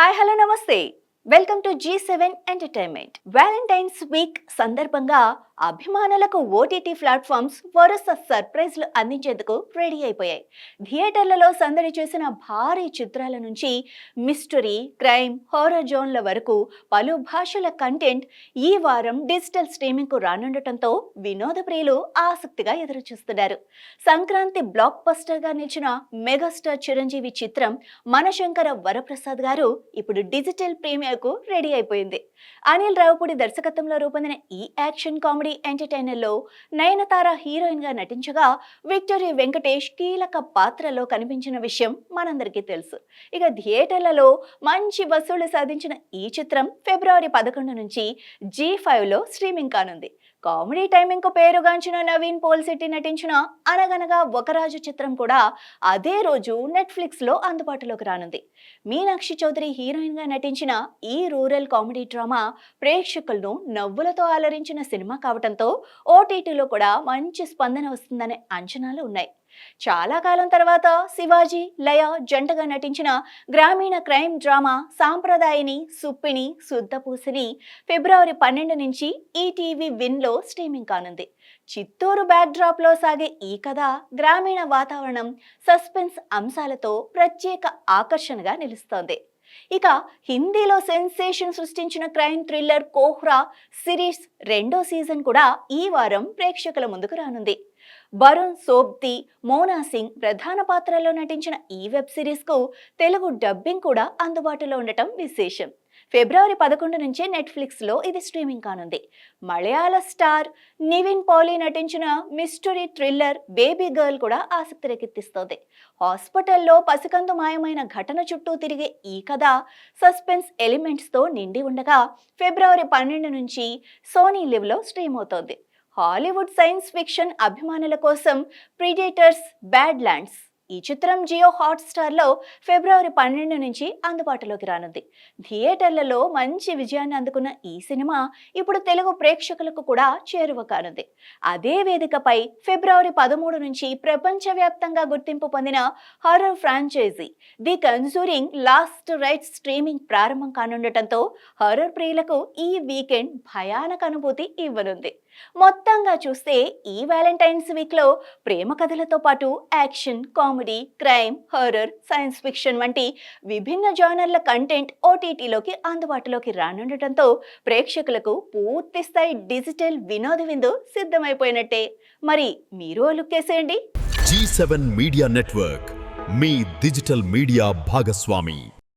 Hi hello నమస్తే. Welcome to Zee seven entertainment. Valentine's week సందర్భంగా అభిమానులకు ఓటీటీ ప్లాట్ఫామ్స్ వరుస సర్ప్రైజ్లు అందించేందుకు రెడీ అయిపోయాయి. థియేటర్లలో సందడి చేసిన భారీ చిత్రాల నుంచి మిస్టరీ క్రైమ్ హారర్ జోన్ల వరకు పలు భాషల కంటెంట్ ఈ వారం డిజిటల్ స్ట్రీమింగ్కు రానుండటంతో వినోద ప్రియులు ఆసక్తిగా ఎదురుచూస్తున్నారు. సంక్రాంతి బ్లాక్ బస్టర్గా నిలిచిన మెగాస్టార్ చిరంజీవి చిత్రం మనశంకర వరప్రసాద్ గారు ఇప్పుడు డిజిటల్ ప్రీమియర్కు రెడీ అయిపోయింది. అనిల్ రావుపూడి దర్శకత్వంలో రూపొందిన ఈ యాక్షన్ కామెడీ ఎంటర్టైనర్లో నయనతార హీరోయిన్గా నటించగా విక్టోరియా వెంకటేష్ కీలక పాత్రలో కనిపించిన విషయం మనందరికీ తెలుసు. ఇక థియేటర్లలో మంచి వసూళ్ళు సాధించిన ఈ చిత్రం ఫిబ్రవరి పదకొండు నుంచి జీ ఫైవ్లో స్ట్రీమింగ్ కానుంది. కామెడీ టైమింగ్కు పేరుగాంచిన నవీన్ పోల్ పోల్శెట్టి నటించిన అనగనగా ఒకరాజు చిత్రం కూడా అదే రోజు నెట్ఫ్లిక్స్లో అందుబాటులోకి రానుంది. మీనాక్షి చౌదరి హీరోయిన్గా నటించిన ఈ రూరల్ కామెడీ డ్రామా ప్రేక్షకులను నవ్వులతో అలరించిన సినిమా కావడంతో ఓటీటీలో కూడా మంచి స్పందన వస్తుందనే అంచనాలు ఉన్నాయి. చాలా కాలం తర్వాత శివాజీ లయ జంటగా నటించిన గ్రామీణ క్రైమ్ డ్రామా సాంప్రదాయని సుప్పిని శుద్ధపూసిని ఫిబ్రవరి పన్నెండు నుంచి ఈటీవీ విన్లో స్ట్రీమింగ్ కానుంది. చిత్తూరు బ్యాక్డ్రాప్లో సాగే ఈ కథ గ్రామీణ వాతావరణం సస్పెన్స్ అంశాలతో ప్రత్యేక ఆకర్షణగా నిలుస్తోంది. ఇక హిందీలో సెన్సేషన్ సృష్టించిన క్రైమ్ థ్రిల్లర్ కోహ్రా సిరీస్ రెండో సీజన్ కూడా ఈ వారం ప్రేక్షకుల ముందుకు రానుంది. వరుణ్ సోబ్తి మోనా సింగ్ ప్రధాన పాత్రలో నటించిన ఈ వెబ్ సిరీస్కు తెలుగు డబ్బింగ్ కూడా అందుబాటులో ఉండటం విశేషం. ఫిబ్రవరి పదకొండు నుంచే నెట్ఫ్లిక్స్లో ఇది స్ట్రీమింగ్ కానుంది. మలయాళ స్టార్ నివిన్ పాలీ నటించిన మిస్టరీ థ్రిల్లర్ బేబీ గర్ల్ కూడా ఆసక్తి రేకెత్తిస్తోంది. హాస్పిటల్లో పసికందు మాయమైన ఘటన చుట్టూ తిరిగే ఈ కథ సస్పెన్స్ ఎలిమెంట్స్తో నిండి ఉండగా ఫిబ్రవరి పన్నెండు నుంచి సోనీ లివ్లో స్ట్రీమ్ అవుతోంది. హాలీవుడ్ సైన్స్ ఫిక్షన్ అభిమానుల కోసం ప్రిడేటర్స్ బ్యాడ్ ల్యాండ్స్ ఈ చిత్రం జియో హాట్స్టార్లో ఫిబ్రవరి పన్నెండు నుంచి అందుబాటులోకి రానుంది. థియేటర్లలో మంచి విజయాన్ని అందుకున్న ఈ సినిమా ఇప్పుడు తెలుగు ప్రేక్షకులకు కూడా చేరువ కానుంది. అదే వేదికపై ఫిబ్రవరి పదమూడు నుంచి ప్రపంచవ్యాప్తంగా గుర్తింపు పొందిన horror franchise the Conjuring last rites streaming ప్రారంభం కానుండటంతో హర్రర్ ప్రియులకు ఈ వీకెండ్ భయానక అనుభూతి ఇవ్వనుంది. మొత్తంగా చూస్తే ఈ వ్యాలంటైన్స్ వీక్లో ప్రేమ కథలతో పాటు action comedy crime horror science fiction వంటి విభిన్న జానర్ల కంటెంట్ ఓటీటీలోకి అందుబాటులోకి రానుండటంతో ప్రేక్షకులకు పూర్తి స్థాయి డిజిటల్ వినోద విందు సిద్ధమైపోయినట్టే. మరి మీరు లుక్కేసేయండి లుక్ వేసేయండి. జీ సెవెన్ మీడియా నెట్వర్క్ మీ డిజిటల్ మీడియా భాగస్వామి.